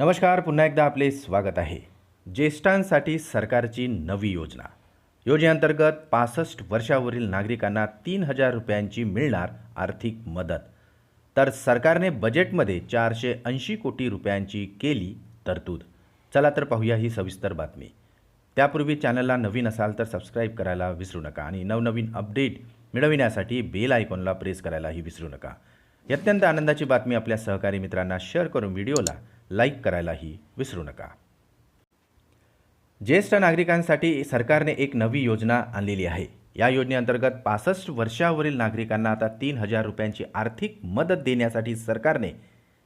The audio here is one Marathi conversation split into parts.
नमस्कार पुन्हा एकदा आपले स्वागत आहे. ज्येष्ठांसाठी सरकारची नवी योजना. योजनेअंतर्गत पासष्ट वर्षावरील नागरिकांना तीन हजार रुपयांची मिळणार आर्थिक मदत. तर सरकारने बजेटमध्ये चारशे ऐंशी कोटी रुपयांची केली तरतूद. चला तर पाहूया ही सविस्तर बातमी. त्यापूर्वी चॅनलला नवीन असाल तर सबस्क्राईब करायला विसरू नका आणि नवनवीन अपडेट मिळविण्यासाठी बेल आयकॉनला प्रेस करायलाही विसरू नका. अत्यंत आनंदाची बातमी आपल्या सहकारी मित्रांना शेअर करून व्हिडिओला लाईक करायलाही विसरू नका. ज्येष्ठ नागरिकांसाठी सरकारने एक नवी योजना आणलेली आहे. या योजनेअंतर्गत पासष्ट वर्षावरील नागरिकांना आता तीन हजार रुपयांची आर्थिक मदत देण्यासाठी सरकारने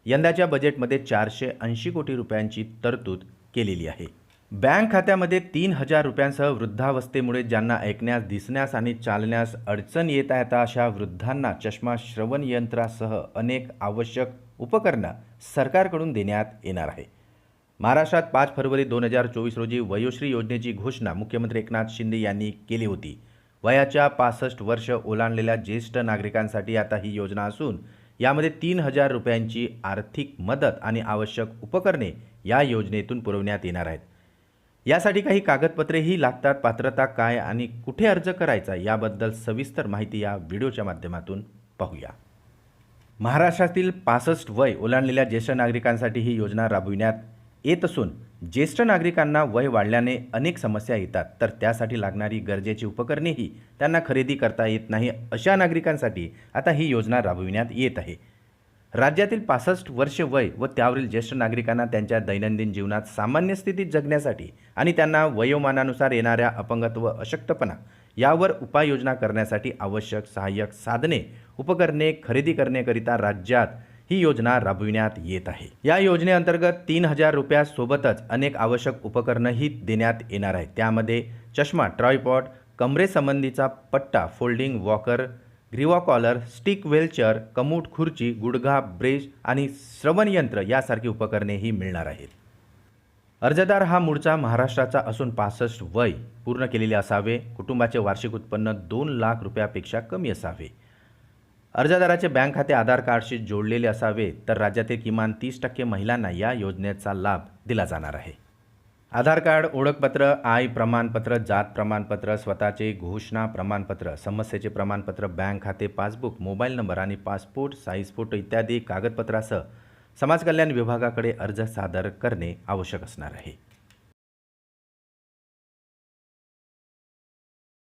यंदाच्या बजेटमध्ये चारशे ऐंशी कोटी रुपयांची तरतूद केलेली आहे. बँक खात्यामध्ये तीन हजार रुपयांसह वृद्धावस्थेमुळे ज्यांना ऐकण्यास दिसण्यास आणि चालण्यास अडचण येत आहेत अशा वृद्धांना चष्मा श्रवण यंत्रासह अनेक आवश्यक उपकरणं सरकारकडून देण्यात येणार आहे. महाराष्ट्रात पाच फरवरी दोन हजार चोवीस रोजी वयोश्री योजनेची घोषणा मुख्यमंत्री एकनाथ शिंदे यांनी केली होती. वयाच्या पासष्ट वर्ष ओलांडलेल्या ज्येष्ठ नागरिकांसाठी आता ही योजना असून यामध्ये तीन हजार रुपयांची आर्थिक मदत आणि आवश्यक उपकरणे या योजनेतून पुरवण्यात येणार आहेत. यासाठी काही कागदपत्रेही लागतात. पात्रता काय आणि कुठे अर्ज करायचा याबद्दल सविस्तर माहिती या व्हिडिओच्या माध्यमातून पाहूया. महाराष्ट्रातील पासष्ट वय ओलांडलेल्या ज्येष्ठ नागरिकांसाठी ही योजना राबविण्यात येत असून ज्येष्ठ नागरिकांना वय वाढल्याने अनेक समस्या येतात तर त्यासाठी लागणारी गरजेची उपकरणेही त्यांना खरेदी करता येत नाही अशा नागरिकांसाठी आता ही योजना राबविण्यात येत आहे. राज्यातील पासष्ट वर्ष वय व त्यावरील ज्येष्ठ नागरिकांना त्यांच्या दैनंदिन जीवनात सामान्य स्थितीत जगण्यासाठी आणि त्यांना वयोमानानुसार येणाऱ्या अपंगत्व अशक्तपणा यावर उपाययोजना करण्यासाठी आवश्यक सहाय्यक साधने उपकरणे खरेदी करण्याकरिता राज्यात ही योजना राबविण्यात येत आहे. या योजनेअंतर्गत तीन हजार रुपयासोबतच अनेक आवश्यक उपकरणंही देण्यात येणार आहेत. त्यामध्ये चष्मा ट्रॉयपॉट कमरेसंबंधीचा पट्टा फोल्डिंग वॉकर ग्रीवा कॉलर स्टिक व्हेलचेअर कमूट खुर्ची गुडघा ब्रेश आणि श्रवणयंत्र यासारखी उपकरणेही मिळणार आहेत. अर्जदार हा मूळचा महाराष्ट्राचा असून पासष्ट वय पूर्ण केलेले असावे. कुटुंबाचे वार्षिक उत्पन्न दोन लाख रुपयापेक्षा कमी असावे. अर्जदाराचे बँक खाते आधार कार्डशी जोडलेले असावे तर राज्यातील किमान तीस टक्के महिलांना या योजनेचा लाभ दिला जाणार आहे. आधार कार्ड ओळखपत्र आय प्रमाणपत्र जात प्रमाणपत्र स्वतःचे घोषणा प्रमाणपत्र समस्येचे प्रमाणपत्र बँक खाते पासबुक मोबाईल नंबर आणि पासपोर्ट साईज फोटो इत्यादी कागदपत्रासह समाज कल्याण विभागाकडे अर्ज सादर करणे आवश्यक असणार आहे.